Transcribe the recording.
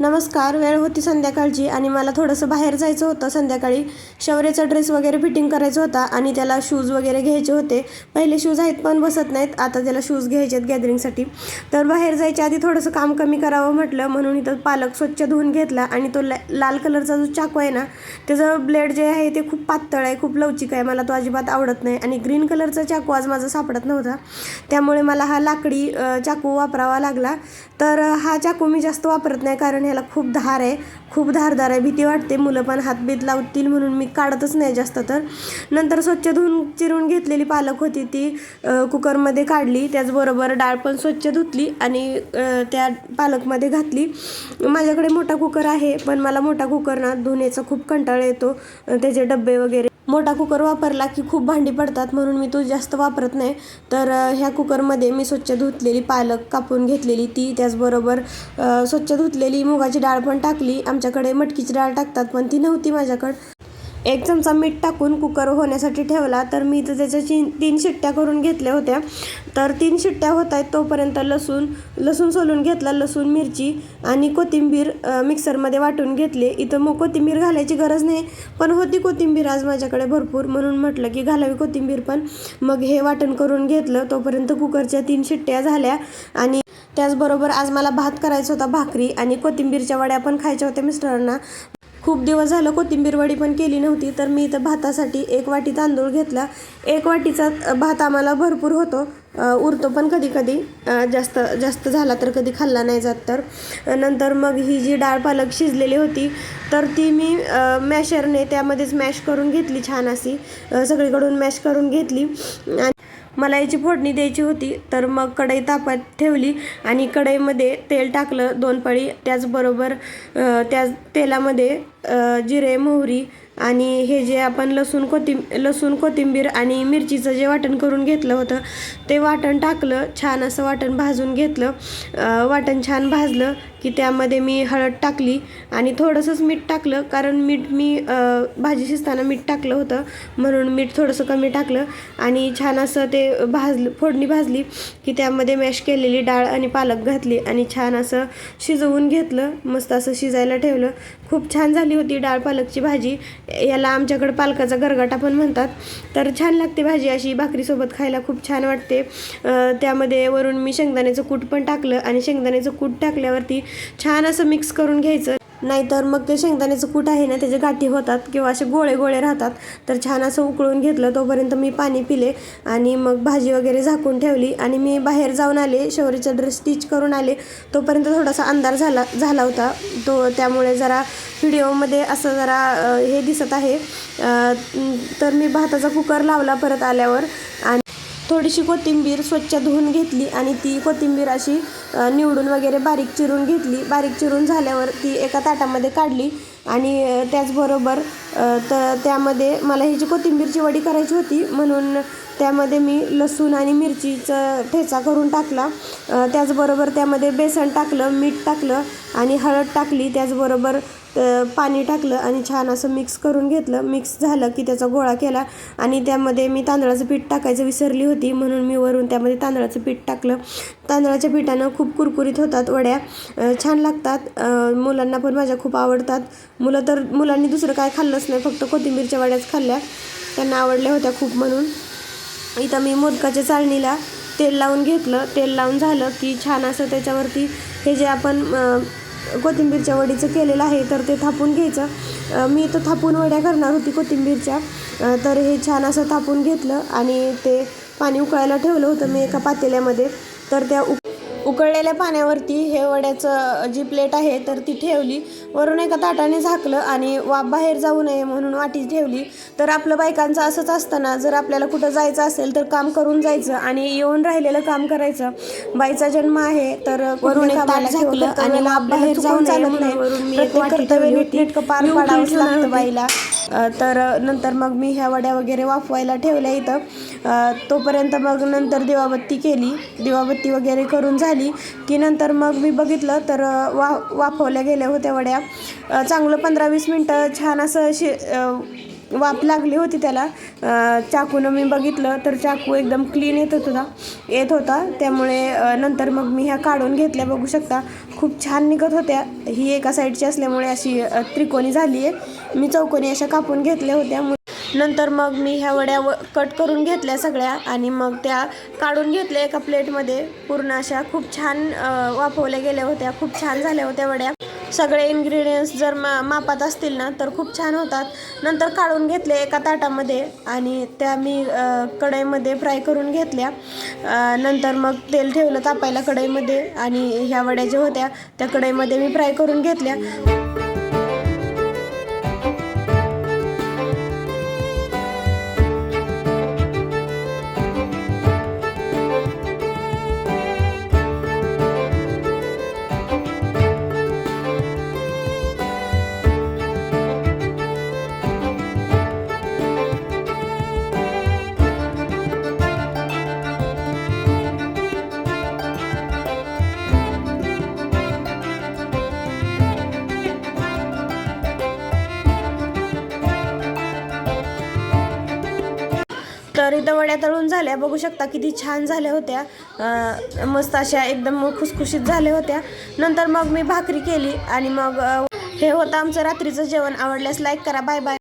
नमस्कार वेळ होती संध्याकाळची आणि मला थोडंसं बाहेर जायचं होतं. संध्याकाळी शौर्याचा ड्रेस वगैरे फिटिंग करायचा होता आणि त्याला शूज वगैरे घ्यायचे होते. पहिले शूज आहेत पण बसत नाहीत आता त्याला शूज घ्यायचे आहेत गॅदरिंगसाठी तर बाहेर जायच्या आधी थोडंसं काम कमी करावं म्हटलं. म्हणून इथं पालक स्वच्छ धुवून घेतला आणि तो लाल कलरचा जो चाकू आहे ना त्याचं ब्लेड जे आहे ते खूप पातळ आहे खूप लवचिक आहे. मला तो अजिबात आवडत नाही आणि ग्रीन कलरचा चाकू आज माझा सापडत नव्हता. त्यामुळे मला हा लाकडी चाकू वापरावा लागला. तर हा चाकू मी जास्त वापरत नाही कारण ह्याला खूप धार आहे. खूप धारदार आहे. भीती वाटते. मुलं पण हातबीत लावतील म्हणून मी काढतच नाही जास्त तर. नंतर स्वच्छ धुवून चिरून घेतलेली पालक होती ती कुकरमध्ये काढली. त्याचबरोबर डाळ पण स्वच्छ धुतली आणि त्या पालकमध्ये घातली. माझ्याकडे मोठा कुकर आहे पण मला मोठा कुकर ना धुण्याचा खूप कंटाळा येतो. त्याचे डब्बे वगैरे मोठा कुकर वापरला की खूप भांडी पडतात म्हणून मी तो जास्त वापरत नाही. तर ह्या कुकरमध्ये मी स्वच्छ धुतलेली पालक कापून घेतलेली ती त्याचबरोबर स्वच्छ धुतलेली मुगाची डाळ पण टाकली. आमच्याकडे मटकीची डाळ टाकतात पण ती नव्हती माझ्याकडं. एक चमचा मीठ टाकून कुकर होण्यासाठी ठेवला. तर मी तर त्याच्या तीन शिट्ट्या करून घेतल्या होत्या. तर तीन शिट्ट्या होत आहेत तोपर्यंत लसूण लसूण सोलून घेतला लसूण मिरची आणि कोथिंबीर मिक्सरमध्ये वाटून घेतले. इथं मग कोथिंबीर घालायची गरज नाही पण होती कोथिंबीर आज माझ्याकडे भरपूर म्हणून म्हटलं की घालावी कोथिंबीर पण. मग हे वाटण करून घेतलं. तोपर्यंत कुकरच्या तीन शिट्ट्या झाल्या आणि त्याचबरोबर आज मला भात करायचा होता भाकरी आणि कोथिंबीरच्या वड्या पण खायच्या होत्या मिस्टरांना. खूप दिवस झालं कोथिंबीर वडी पण केली नव्हती तर मी इथं भातासाठी एक वाटी तांदूळ घेतला. एक वाटीचा भात आम्हाला भरपूर होतो. उरतो पण कधी कधी. जास्त जास्त झाला तर कधी खाल्ला नाही जात तर. नंतर मग ही जी डाळ पालक शिजलेली होती तर ती मी मॅशरने त्यामध्येच मॅश करून घेतली छान अशी. सगळीकडून मॅश करून घेतली. आणि मला याची फोडणी द्यायची होती तर मग कढई तापत ठेवली आणि कढईमध्ये तेल टाकलं दोन पळी त्याचबरोबर त्याच त्या तेलामध्ये जिरे मोहरी आणि हे जे आपण लसूण कोथिंब लसूण कोथिंबीर आणि मिरचीचं जे वाटण करून घेतलं होतं ते वाटण टाकलं छान असं वाटण भाजून घेतलं. वाटण छान भाजलं की त्यामध्ये मी हळद टाकली आणि थोडंसंच मीठ टाकलं कारण मीठ मी भाजी शिजताना मीठ टाकलं होतं म्हणून मीठ थोडंसं कमी टाकलं आणि छान असं ते भाजलं फोडणी भाजली की त्यामध्ये मॅश केलेली डाळ आणि पालक घातली आणि छान असं शिजवून घेतलं मस्त असं शिजायला ठेवलं. खूप छान झाली होती डाळ पालकची भाजी. याला आमच्याकडं पालकाचा गरगाटा पण म्हणतात. तर छान लागते भाजी अशी भाकरीसोबत खायला खूप छान वाटते. त्यामध्ये वरून मी शेंगदाण्याचं कूट पण टाकलं आणि शेंगदाण्याचं कूट टाकल्यावरती छान असं मिक्स करून घ्यायचं. नाहीतर मग ते शेंगदाण्याचं कूट आहे ना त्याचे गाठी होतात किंवा असे गोळे गोळे राहतात तर छान असं उकळून घेतलं तोपर्यंत मी पाणी पिले आणि मग भाजी वगैरे झाकून ठेवली आणि मी बाहेर जाऊन आले शौरीचा ड्रेस स्टिच करून आले. तोपर्यंत थोडासा अंधार झाला झाला होता. तो त्यामुळे जरा व्हिडिओमध्ये असं जरा हे दिसत आहे. तर मी भाताचा कुकर लावला परत आल्यावर आणि थोडीशी कोथिंबीर स्वच्छ धुवून घेतली आणि ती कोथिंबीर अशी निवडून वगैरे बारीक चिरून घेतली. बारीक चिरून झाल्यावर ती एका ताटामध्ये काढली आणि त्याचबरोबर तर त्यामध्ये मला ही जी कोथिंबीरची वडी करायची होती म्हणून त्यामध्ये मी लसूण आणि मिरचीचा ठेचा करून टाकला. त्याचबरोबर त्यामध्ये बेसन टाकलं मीठ टाकलं आणि हळद टाकली. त्याचबरोबर पाणी टाकलं आणि छान असं मिक्स करून घेतलं. मिक्स झालं की त्याचा गोळा केला आणि त्यामध्ये मी तांदळाचं पीठ टाकायचं विसरली होती म्हणून मी वरून त्यामध्ये तांदळाचं पीठ टाकलं. तांदळाच्या पिठानं खूप कुरकुरीत होतात वड्या. छान लागतात. मुलांना पण माझ्या खूप आवडतात. मुलं तर मुलांनी दुसरं काय खाल्लंच नाही फक्त कोथिंबीरच्या वड्याच खाल्ल्या. त्यांना आवडल्या होत्या खूप म्हणून. इथं मी मोदकाच्या चाळणीला तेल लावून घेतलं. तेल लावून झालं की छान असं त्याच्यावरती हे जे आपण कोथिंबीरच्या वडीचं केलेलं आहे तर ते थापून घ्यायचं. मी तर थापून वड्या करणार होती कोथिंबीरच्या. तर हे छान असं थापून घेतलं आणि ते पाणी उकळायला ठेवलं होतं मी एका पातेल्यामध्ये. तर त्या उक उकळलेल्या पाण्यावरती हे वड्याचं जी प्लेट आहे तर ती ठेवली. वरून एका ताटाने झाकलं आणि वाफ बाहेर जाऊ नये म्हणून वाटी ठेवली. तर आपलं बायकांचं असंच असतं ना जर आपल्याला कुठं जायचं असेल तर काम करून जायचं आणि येऊन राहिलेलं काम करायचं. बाईचा जन्म आहे तर वरून झाकलं आणि वाफ बाहेर जाऊन चालत नाही. कर्तव्य नीटनेटकं पार पाडावंच लागतं बाईला. तर नंतर मग मी ह्या वड्या वगैरे वाफवायला ठेवल्या इथं. तोपर्यंत मग नंतर दिवाबत्ती केली. दिवाबत्ती वगैरे करून झाली की नंतर मग मी बघितलं तर वा वाफवल्या गेल्या होत्या वड्या. चांगलं पंधरा वीस मिनटं छान असं शि वाफ लागली होती त्याला. चाकूनं मी बघितलं तर चाकू एकदम क्लीन येत होता येत होता. त्यामुळे नंतर मग मी ह्या काढून घेतल्या. बघू शकता खूप छान निघत होत्या. ही एका साईडची असल्यामुळे अशी त्रिकोणी झाली आहे मी चौकोनी अशा कापून घेतल्या होत्या. नंतर मग मी ह्या वड्या व कट करून घेतल्या सगळ्या आणि मग त्या काढून घेतल्या एका प्लेटमध्ये पूर्ण अशा खूप छान वाफवल्या गेल्या होत्या. खूप छान झाल्या होत्या वड्या. सगळे इन्ग्रेडियंट्स जर मा मापात असतील ना तर खूप छान होतात. नंतर काढून घेतले एका ताटामध्ये आणि त्या मी कढईमध्ये फ्राय करून घेतल्या. नंतर मग तेल ठेवलं तापायला कढईमध्ये आणि ह्या वड्या ज्या होत्या त्या कढईमध्ये मी फ्राय करून घेतल्या. तर इथं वड्या तळून झाल्या. बघू शकता किती छान झाल्या होत्या. मस्त अशा एकदम खुसखुशीत झाल्या होत्या. नंतर मग मी भाकरी केली आणि मग हे होतं आमचं रात्रीचं जेवण. आवडल्यास लाईक करा. Bye bye